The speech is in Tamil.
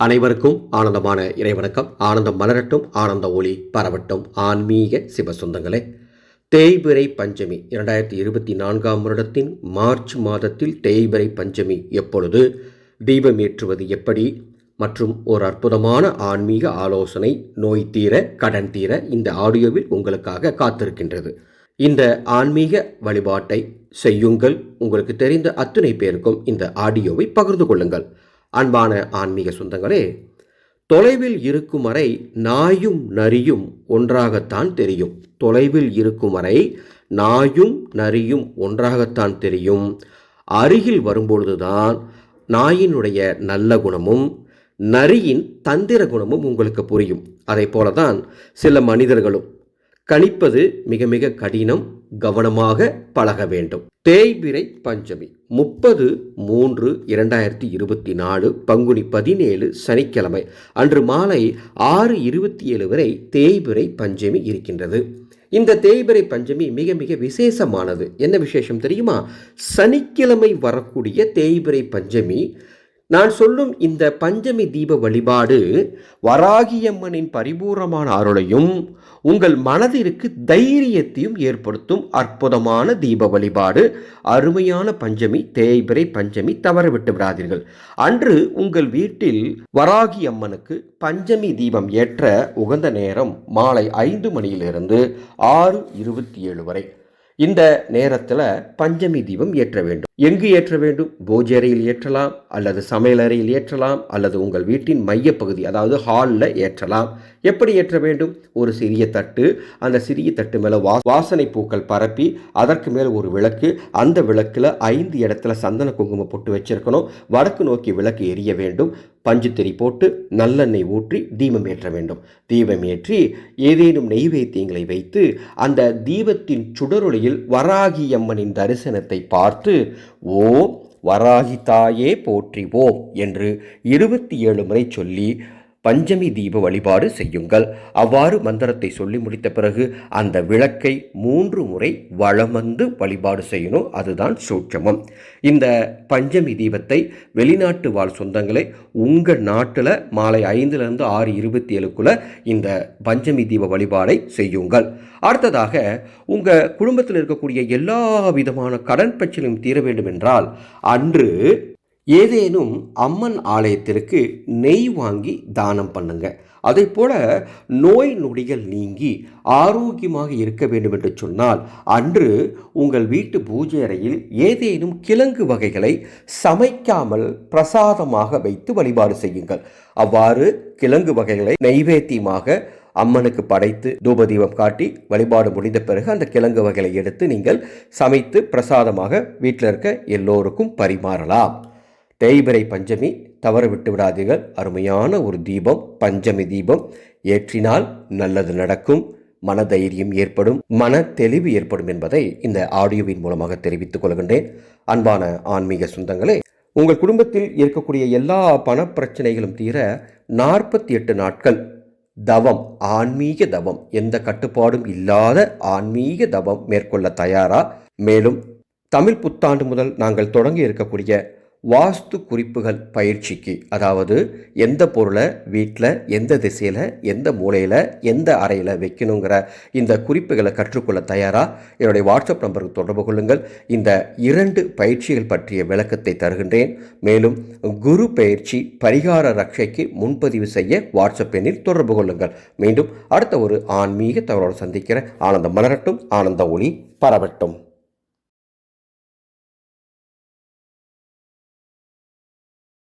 அனைவருக்கும் ஆனந்தமான இறைவணக்கம். ஆனந்தம் மலரட்டும் ஆனந்த ஒளி பரவட்டும். ஆன்மீக சிவசொந்தங்களே தேய்பிறை பஞ்சமி இரண்டாயிரத்தி இருபத்தி நான்காம் வருடத்தின் மார்ச் மாதத்தில் தேய்பிறை பஞ்சமி எப்பொழுது தீபம் ஏற்றுவது எப்படி மற்றும் ஒரு அற்புதமான ஆன்மீக ஆலோசனை நோய் தீர கடன் தீர இந்த ஆடியோவில் உங்களுக்காக காத்திருக்கின்றது. இந்த ஆன்மீக வழிபாட்டை செய்யுங்கள். உங்களுக்கு தெரிந்த அத்துணை பேருக்கும் இந்த ஆடியோவை பகிர்ந்து கொள்ளுங்கள். அன்பான ஆன்மீக சொந்தங்களே தொலைவில் இருக்கும் வரை நாயும் நரியும் ஒன்றாகத்தான் தெரியும். தொலைவில் இருக்கும் வரை நாயும் நரியும் ஒன்றாகத்தான் தெரியும். அருகில் வரும்பொழுதுதான் நாயினுடைய நல்ல குணமும் நரியின் தந்திர குணமும் உங்களுக்கு புரியும். அதை போலதான் சில மனிதர்களும் கணிப்பது மிக மிக கடினம் கவனமாக பழக வேண்டும். தேய்பிரை பஞ்சமி முப்பது மூன்று இரண்டாயிரத்தி இருபத்தி நாலு பங்குனி பதினேழு சனிக்கிழமை அன்று மாலை ஆறு இருபத்தி ஏழு வரை தேய்பிரை பஞ்சமி இருக்கின்றது. இந்த தேய்பிரை பஞ்சமி மிக மிக விசேஷமானது. என்ன விசேஷம் தெரியுமா? சனிக்கிழமை வரக்கூடிய தேய்பிரை பஞ்சமி நான் சொல்லும் இந்த பஞ்சமி தீப வழிபாடு வராகியம்மனின் பரிபூர்ணமான அருளையும் உங்கள் மனதிற்கு தைரியத்தையும் ஏற்படுத்தும் அற்புதமான தீப வழிபாடு. அருமையான பஞ்சமி தேய்பிரை பஞ்சமி தவறவிட்டு விடாதீர்கள். அன்று உங்கள் வீட்டில் வராகி அம்மனுக்கு பஞ்சமி தீபம் ஏற்ற உகந்த நேரம் மாலை ஐந்து மணியிலிருந்து ஆறு இருபத்தி ஏழு வரை. இந்த நேரத்தில் பஞ்சமி தீபம் ஏற்ற வேண்டும். எங்கு ஏற்ற வேண்டும்? பூஜை அறையில் ஏற்றலாம் அல்லது சமையலறையில் ஏற்றலாம் அல்லது உங்கள் வீட்டின் மையப்பகுதி அதாவது ஹாலில் ஏற்றலாம். எப்படி ஏற்ற வேண்டும்? ஒரு சிறிய தட்டு அந்த சிறிய தட்டு மேலே வா வாசனை பூக்கள் பரப்பி அதற்கு மேலே ஒரு விளக்கு அந்த விளக்கில் ஐந்து இடத்துல சந்தன குங்குமம் போட்டு வச்சிருக்கணும். வடக்கு நோக்கி விளக்கு எரிய வேண்டும். பஞ்சுத்திரி போட்டு நல்லெண்ணெய் ஊற்றி தீபம் ஏற்ற வேண்டும். தீபம் ஏற்றி ஏதேனும் நெய்வேத்தியங்களை வைத்து அந்த தீபத்தின் சுடருளையும் வராகி அம்மனின் தரிசனத்தை பார்த்து ஓ வராகி தாயே போற்றிவோம் என்று இருபத்தி ஏழு முறை சொல்லி பஞ்சமி தீப வழிபாடு செய்யுங்கள். அவ்வாறு மந்திரத்தை சொல்லி முடித்த பிறகு அந்த விளக்கை மூன்று முறை வளம் வந்து வழிபாடு செய்யணும். அதுதான் சூட்சமம். இந்த பஞ்சமி தீபத்தை வெளிநாட்டு வாழ் சொந்தங்களை உங்கள் நாட்டில் மாலை ஐந்துலேருந்து ஆறு இருபத்தி ஏழுக்குள்ளே இந்த பஞ்சமி தீப வழிபாடை செய்யுங்கள். அடுத்ததாக உங்கள் குடும்பத்தில் இருக்கக்கூடிய எல்லா விதமான கடன் பிரச்சனையும் தீர வேண்டும் என்றால் அன்று ஏதேனும் அம்மன் ஆலயத்திற்கு நெய் வாங்கி தானம் பண்ணுங்க. அதை போல நோய் நொடிகள் நீங்கி ஆரோக்கியமாக இருக்க வேண்டும் என்று சொன்னால் அன்று உங்கள் வீட்டு பூஜை அறையில் ஏதேனும் கிழங்கு வகைகளை சமைக்காமல் பிரசாதமாக வைத்து வழிபாடு செய்யுங்கள். அவ்வாறு கிழங்கு வகைகளை நைவேத்தியமாக அம்மனுக்கு படைத்து தூபதீபம் காட்டி வழிபாடு முடிந்த பிறகு அந்த கிழங்கு வகைகளை எடுத்து நீங்கள் சமைத்து பிரசாதமாக வீட்டில் இருக்க எல்லோருக்கும் பரிமாறலாம். தேய்பிரை பஞ்சமி தவற விட்டு விடாதீர்கள். அருமையான ஒரு தீபம் பஞ்சமி தீபம். ஏற்றினால் நல்லது நடக்கும். மன தைரியம் ஏற்படும். மன தெளிவு ஏற்படும் என்பதை இந்த ஆடியோவின் மூலமாக தெரிவித்துக் கொள்கின்றேன். அன்பான ஆன்மீக சொந்தங்களே உங்கள் குடும்பத்தில் இருக்கக்கூடிய எல்லா பண பிரச்சனைகளும் தீர நாற்பத்தி எட்டு நாட்கள் தவம் ஆன்மீக தவம் எந்த கட்டுப்பாடும் இல்லாத ஆன்மீக தவம் மேற்கொள்ள தயாரா? மேலும் தமிழ் புத்தாண்டு முதல் நாங்கள் தொடங்கி இருக்கக்கூடிய வாஸ்து குறிப்புகள் பயிற்சிக்கு அதாவது எந்த பொருளை வீட்டில் எந்த திசையில் எந்த மூலையில் எந்த அறையில் வைக்கணுங்கிற இந்த குறிப்புகளை கற்றுக்கொள்ள தயாராக என்னுடைய வாட்ஸ்அப் நம்பருக்கு தொடர்பு கொள்ளுங்கள். இந்த இரண்டு பயிற்சிகள் பற்றிய விளக்கத்தை தருகின்றேன். மேலும் குரு பயிற்சி பரிகார ரட்சைக்கு முன்பதிவு செய்ய வாட்ஸ்அப் எண்ணில் தொடர்பு கொள்ளுங்கள். மீண்டும் அடுத்த ஒரு ஆன்மீக தகவலோடு சந்திக்கிற ஆனந்தம் மலரட்டும். ஆனந்த ஒளி பரவட்டும்.